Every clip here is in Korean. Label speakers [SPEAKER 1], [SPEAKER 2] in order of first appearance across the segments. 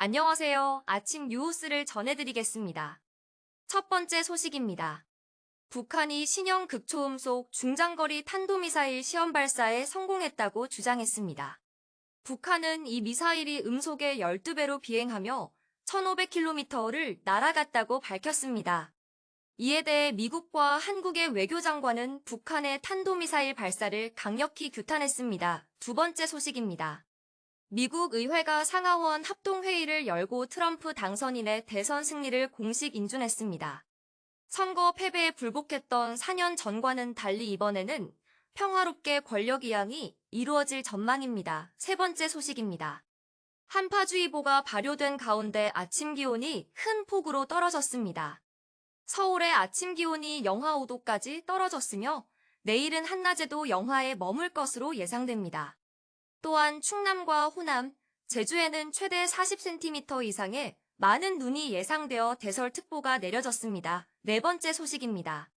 [SPEAKER 1] 안녕하세요. 아침 뉴스를 전해드리겠습니다. 첫 번째 소식입니다. 북한이 신형 극초음 속 중장거리 탄도미사일 시험 발사에 성공했다고 주장했습니다. 북한은 이 미사일이 음속의 12배로 비행하며 1500km를 날아갔다고 밝혔습니다. 이에 대해 미국과 한국의 외교장관은 북한의 탄도미사일 발사를 강력히 규탄했습니다. 두 번째 소식입니다. 미국 의회가 상하원 합동회의를 열고 트럼프 당선인의 대선 승리를 공식 인준했습니다. 선거 패배에 불복했던 4년 전과는 달리 이번에는 평화롭게 권력 이양이 이루어질 전망입니다. 세 번째 소식입니다. 한파주의보가 발효된 가운데 아침 기온이 큰 폭으로 떨어졌습니다. 서울의 아침 기온이 영하 5도까지 떨어졌으며 내일은 한낮에도 영하에 머물 것으로 예상됩니다. 또한 충남과 호남, 제주에는 최대 40cm 이상의 많은 눈이 예상되어 대설특보가 내려졌습니다. 네 번째 소식입니다.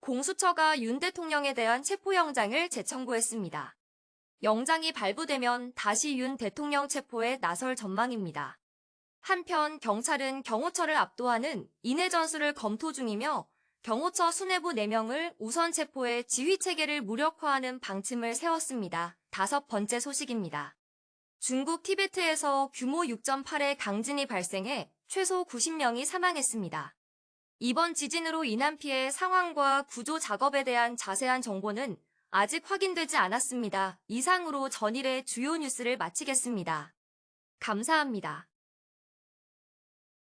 [SPEAKER 1] 공수처가 윤 대통령에 대한 체포영장을 재청구했습니다. 영장이 발부되면 다시 윤 대통령 체포에 나설 전망입니다. 한편 경찰은 경호처를 압도하는 인해 전술을 검토 중이며 경호처 수뇌부 4명을 우선 체포해 지휘 체계를 무력화하는 방침을 세웠습니다. 다섯 번째 소식입니다. 중국 티베트에서 규모 6.8의 강진이 발생해 최소 90명이 사망했습니다. 이번 지진으로 인한 피해 상황과 구조 작업에 대한 자세한 정보는 아직 확인되지 않았습니다. 이상으로 전일의 주요 뉴스를 마치겠습니다. 감사합니다.